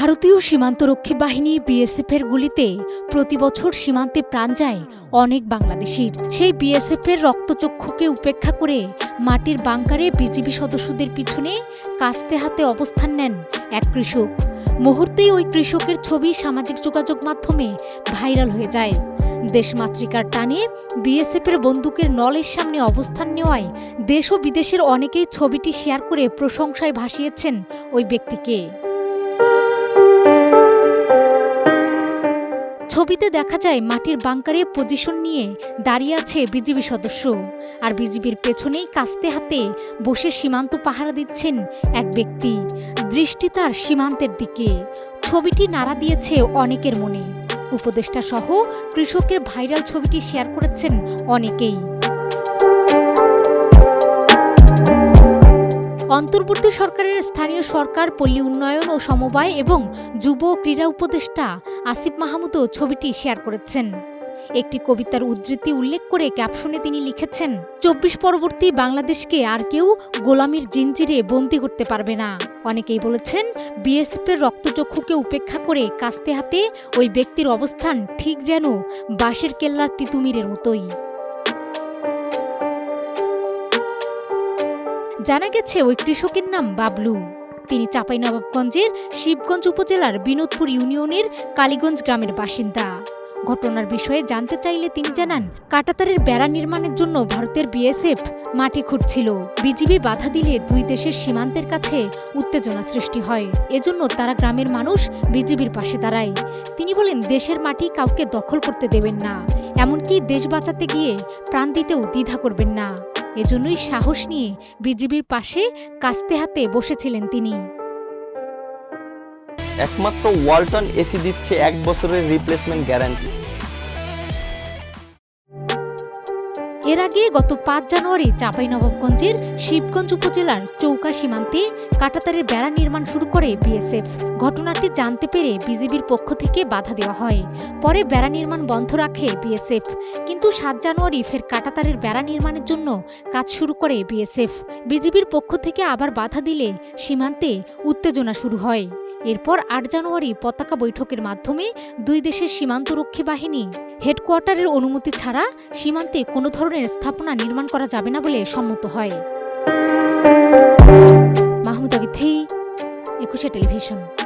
ভারতীয় সীমান্তরক্ষী বাহিনী বিএসএফের গুলিতে প্রতি বছর সীমান্তে প্রাণ যায় অনেক বাংলাদেশির। সেই বিএসএফের রক্তচক্ষুকে উপেক্ষা করে মাটির বাংকারে বিজিবি সদস্যদের পিছনে কাস্তে হাতে অবস্থান নেন এক কৃষক। মুহূর্তেই ওই কৃষকের ছবি সামাজিক যোগাযোগ মাধ্যমে ভাইরাল হয়ে যায়। দেশমাতৃকার টানে বিএসএফের বন্দুকের নলের সামনে অবস্থান নেওয়ায় দেশ ও বিদেশের অনেকেই ছবিটি শেয়ার করে প্রশংসায় ভাসিয়েছেন ওই ব্যক্তিকে। ছবিতে দেখা যায় মাটির বাংকারে পজিশন নিয়ে দাঁড়িয়ে আছে বিজিবি সদস্য। আর বিজিবির পেছনেই কাস্তে হাতে বসে সীমান্ত পাহারা দিচ্ছেন এক ব্যক্তি। দৃষ্টি তার সীমান্তের দিকে। ছবিটি নাড়া দিয়েছে অনেকের মনে। উপদেষ্টা সহ কৃষকের ভাইরাল ছবিটি শেয়ার করেছেন অনেকেই। অন্তর্বর্তী সরকারের স্থানীয় সরকার, পল্লী উন্নয়ন ও সমবায় এবং যুব ক্রীড়া উপদেষ্টা আসিফ মাহমুদও ছবিটি শেয়ার করেছেন। একটি কবিতার উদ্ধৃতি উল্লেখ করে ক্যাপশনে তিনি লিখেছেন, চব্বিশ পরবর্তী বাংলাদেশকে আর কেউ গোলামির জিঞ্জিরে বন্দি করতে পারবে না। অনেকেই বলেছেন, বিএসএফের রক্তচক্ষুকে উপেক্ষা করে কাস্তে হাতে ওই ব্যক্তির অবস্থান ঠিক যেন বাঁশের কেল্লার তিতুমিরের মতোই। জানা গেছে ওই কৃষকের নাম বাবলু। তিনি চাঁপাইনবাবগঞ্জের শিবগঞ্জ উপজেলার বিনোদপুর ইউনিয়নের কালীগঞ্জ গ্রামের বাসিন্দা। ঘটনার বিষয়ে জানতে চাইলে তিনি জানান, কাটাতারের বেড়া নির্মাণের জন্য ভারতের বিএসএফ মাটি খুঁড়ছিল। বিজিবি বাধা দিলে দুই দেশের সীমান্তের কাছে উত্তেজনা সৃষ্টি হয়। এজন্য তারা গ্রামের মানুষ বিজিবির পাশে দাঁড়ায়। তিনি বলেন, দেশের মাটি কাউকে দখল করতে দেবেন না। এমনকি দেশ বাঁচাতে গিয়ে প্রাণ দিতেও দ্বিধা করবেন না। এজন্যই সাহস নিয়ে বিজিবির পাশে কাস্তে হাতে বসেছিলেন তিনি। একমাত্র ওয়ালটন এসি দিচ্ছে এক বছরের রিপ্লেসমেন্ট গ্যারান্টি এর আগে গত পাঁচ জানুয়ারি চাঁপাইনবাবগঞ্জের শিবগঞ্জ উপজেলার চৌকা সীমান্তে কাটাতারের বেড়া নির্মাণ শুরু করে বিএসএফ। ঘটনাটি জানতে পেরে বিজিবির পক্ষ থেকে বাধা দেওয়া হয়। পরে বেড়া নির্মাণ বন্ধ রাখে বিএসএফ। কিন্তু সাত জানুয়ারি ফের কাটাতারের বেড়া নির্মাণের জন্য কাজ শুরু করে বিএসএফ। বিজিবির পক্ষ থেকে আবার বাধা দিলে সীমান্তে উত্তেজনা শুরু হয়। এরপর আট জানুয়ারি পতাকা বৈঠকের মাধ্যমে দুই দেশের সীমান্তরক্ষী বাহিনী হেডকোয়ার্টারের অনুমতি ছাড়া সীমান্তে কোনো ধরনের স্থাপনা নির্মাণ করা যাবে না বলে সম্মত হয়। মাহমুদা একুশে টেলিভিশন।